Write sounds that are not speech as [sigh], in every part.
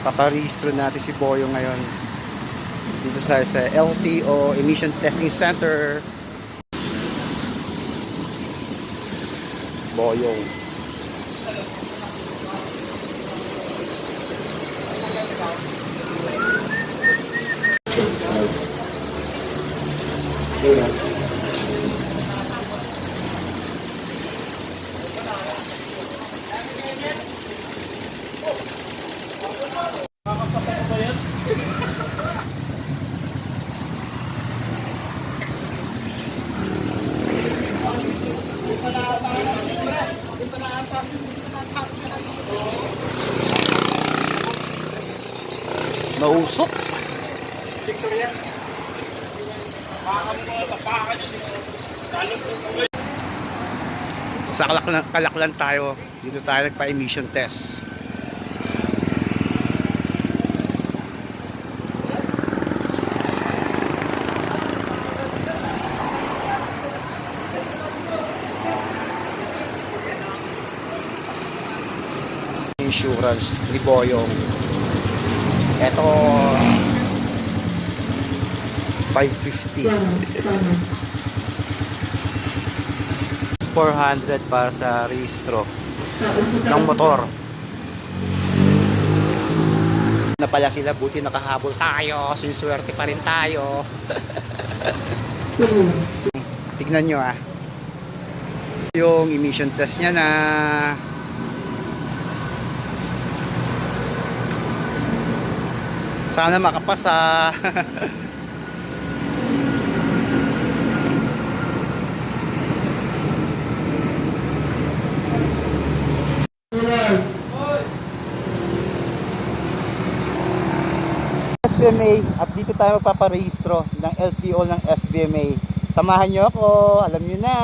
Paparehistro natin si Boyo ngayon. Dito sa, sa LTO Emission Testing Center. Boyong. Nausok. Sa kalaklan, kalaklan tayo. Dito tayo nagpa-emission test. Insurance ni Boyong. Ito 550. 400 para sa rehistro ng motor. Na pala sila, buti nakahabol tayo, sinswerte pa rin tayo. [laughs] Tignan nyo ah. Yung emission test niya na sana makapasa. SBMA at dito tayo magpaparehistro ng LTO ng SBMA. Samahan nyo ako, alam nyo na.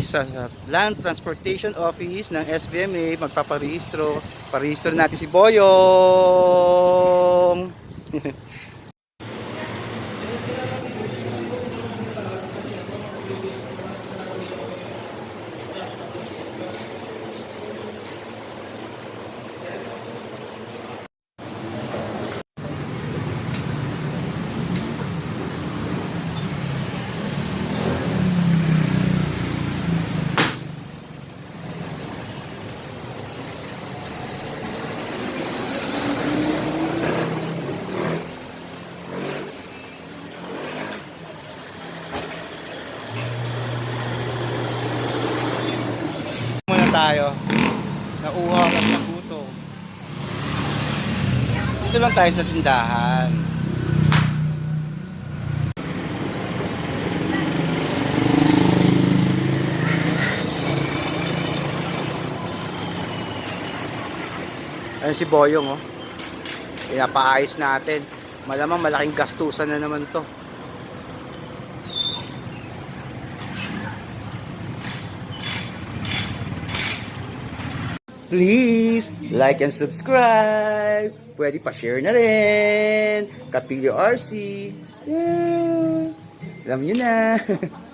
Sa Land Transportation Office ng SBMA, magpaparehistro. Parehistro natin si Boyong. [laughs] tayo. Nauha at naguto. Dito lang tayo sa tindahan. Ayun si Boyong oh. Pinapaayos natin. Malamang malaking gastusan na naman to. Please, like and subscribe. Pwede pa share na rin. Kapilyo RC. Yeah. Alam nyo na. [laughs]